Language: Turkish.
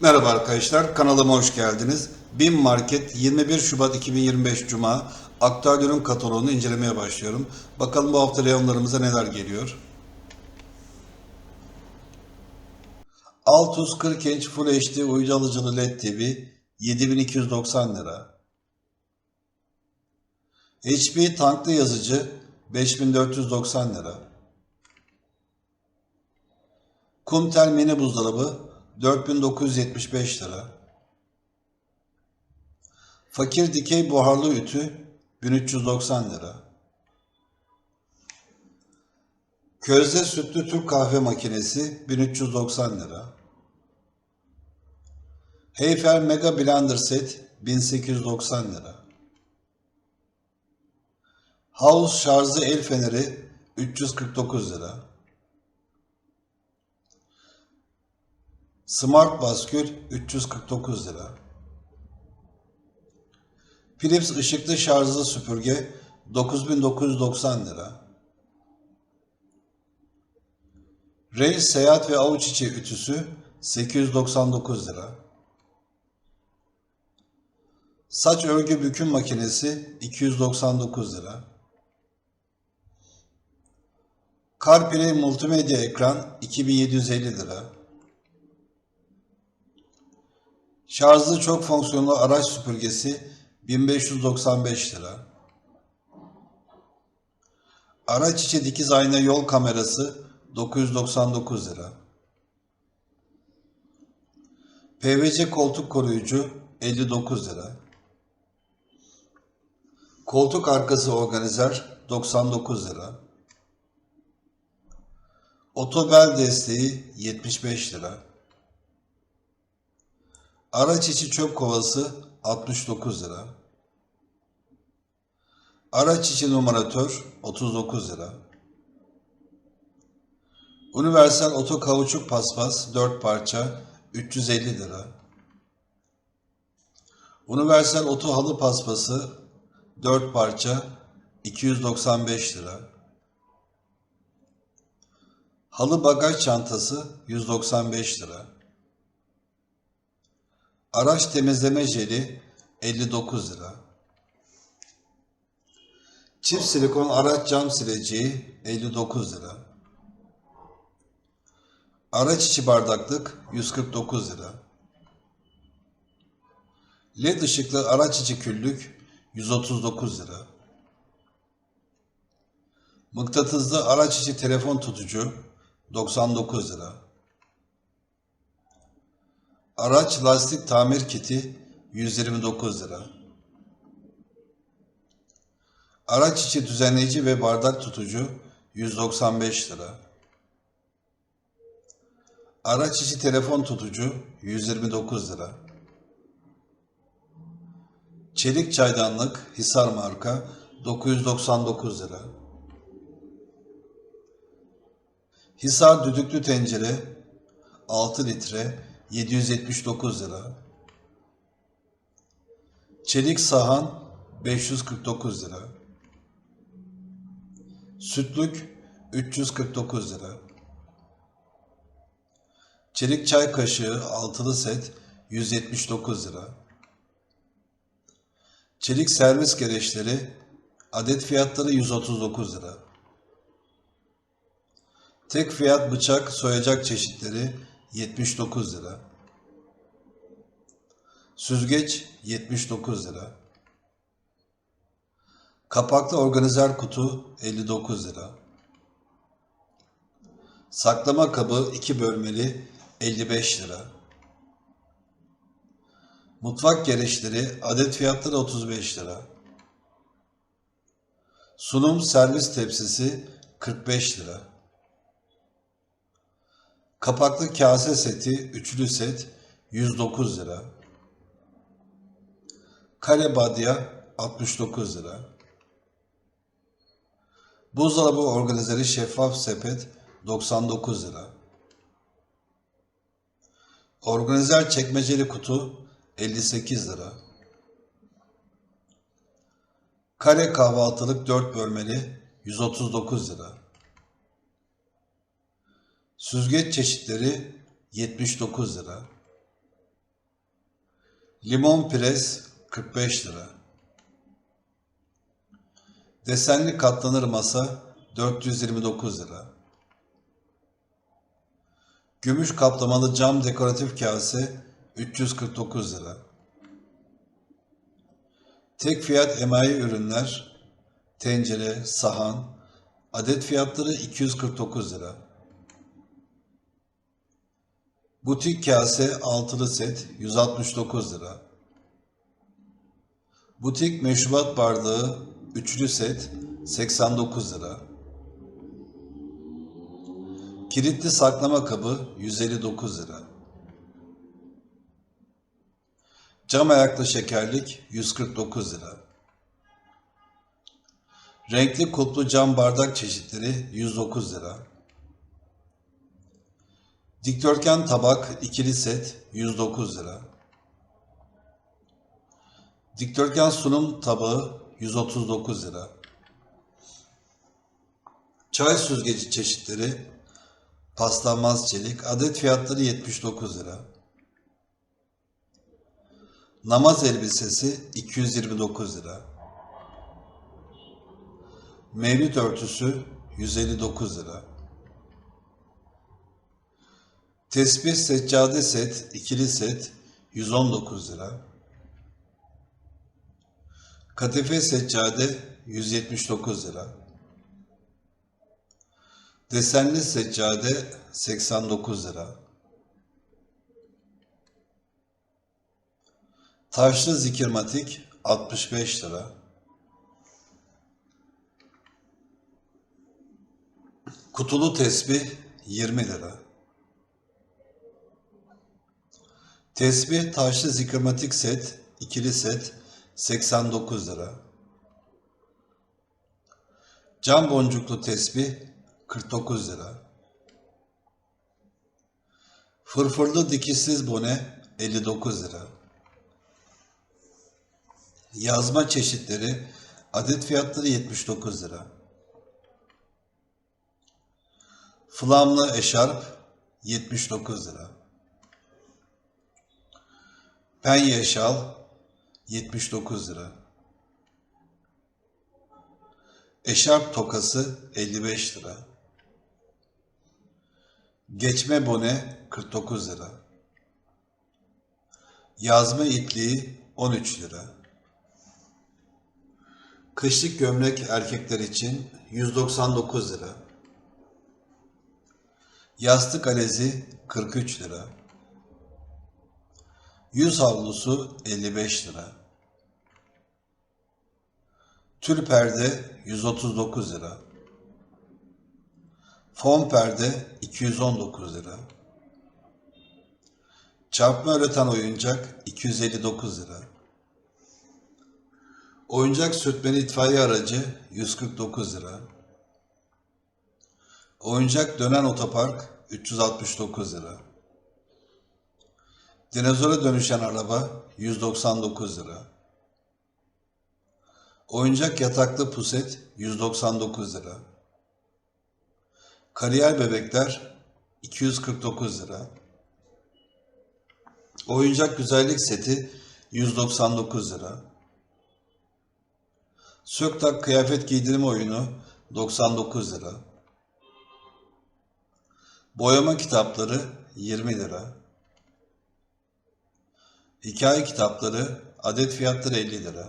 Merhaba arkadaşlar, kanalıma hoş geldiniz. BİM Market 21 Şubat 2025 Cuma aktüel ürün kataloğunu incelemeye başlıyorum. Bakalım bu hafta reyonlarımıza neler geliyor. Altus 40 inç Full HD uydu alıcılı LED TV 7290 lira. HP tanklı yazıcı 5490 lira. Kumtel mini buzdolabı 4975 lira. Fakir dikey buharlı ütü 1390 lira. Közde sütlü Türk kahve makinesi 1390 lira. Heyfer Mega Blender Set 1890 lira. House şarjlı el feneri 349 lira. Smart baskül 349 lira. Philips ışıklı şarjlı süpürge 9990 lira. Reis seyahat ve avuç içi ütüsü 899 lira. Saç örgü büküm makinesi 299 lira. CarPlay multimedya ekran 2750 lira. Şarjlı çok fonksiyonlu araç süpürgesi 1595 lira. Araç içi dikiz ayna yol kamerası 999 lira. PVC koltuk koruyucu 59 lira. Koltuk arkası organizer 99 lira. Otobel desteği 75 lira. Araç içi çöp kovası 69 lira. Araç içi numaratör 39 lira. Universal oto kauçuk paspas 4 parça 350 lira. Universal oto halı paspası 4 parça 295 lira. Halı bagaj çantası 195 lira. Araç temizleme jeli 59 lira. Çift silikon araç cam sileceği 59 lira. Araç içi bardaklık 149 lira. LED ışıklı araç içi küllük 139 lira. Mıknatıslı araç içi telefon tutucu 99 lira. Araç lastik tamir kiti 129 lira. Araç içi düzenleyici ve bardak tutucu 195 lira. Araç içi telefon tutucu 129 lira. Çelik çaydanlık Hisar marka 999 lira. Hisar düdüklü tencere 6 litre 779 lira. Çelik sahan 549 lira. Sütlük 349 lira. Çelik çay kaşığı altılı set 179 lira. Çelik servis gereçleri adet fiyatları 139 lira. Tek fiyat bıçak soyacak çeşitleri 79 lira. Süzgeç 79 lira. Kapaklı organizer kutu 59 lira. Saklama kabı 2 bölmeli 55 lira. Mutfak gereçleri adet fiyatları 35 lira. Sunum servis tepsisi 45 lira. Kapaklı kase seti, üçlü set 109 lira. Kare badya 69 lira. Buzdolabı organizeri şeffaf sepet 99 lira. Organizer çekmeceli kutu 58 lira. Kare kahvaltılık 4 bölmeli 139 lira. Süzgeç çeşitleri 79 lira. Limon pres 45 lira. Desenli katlanır masa 429 lira. Gümüş kaplamalı cam dekoratif kase 349 lira. Tek fiyat emayi ürünler, tencere, sahan, adet fiyatları 249 lira. Butik kase altılı set 169 lira. Butik meşrubat bardağı üçlü set 89 lira. Kilitli saklama kabı 159 lira. Cam ayaklı şekerlik 149 lira. Renkli kulplu cam bardak çeşitleri 109 lira. Dikdörtgen tabak ikili set 109 lira. Dikdörtgen sunum tabağı 139 lira. Çay süzgeci çeşitleri paslanmaz çelik adet fiyatları 79 lira. Namaz elbisesi 229 lira. Mevlüt örtüsü 159 lira. Tesbih seccade set, ikili set 119 lira. Kadife seccade 179 lira. Desenli seccade 89 lira. Taşlı zikirmatik 65 lira. Kutulu tesbih 20 lira. Tesbih taşlı zikirmatik set, ikili set 89 lira. Cam boncuklu tesbih 49 lira. Fırfırlı dikişsiz bone 59 lira. Yazma çeşitleri adet fiyatları 79 lira. Flamlı eşarp 79 lira. Penye şal 79 lira. Eşarp tokası 55 lira. Geçme bone 49 lira. Yazma ipliği 13 lira. Kışlık gömlek erkekler için 199 lira. Yastık alezi 43 lira. Yüz havlusu 55 lira. Tül perde 139 lira. Fon perde 219 lira. Çarpma üreten oyuncak 259 lira. Oyuncak sürtmeli itfaiye aracı 149 lira. Oyuncak dönen otopark 369 lira. Dinozora dönüşen araba 199 lira. Oyuncak yataklı puset 199 lira. Kariyer bebekler 249 lira. Oyuncak güzellik seti 199 lira. Söktak kıyafet giydirme oyunu 99 lira. Boyama kitapları 20 lira. Hikaye kitapları adet fiyatları 50 lira.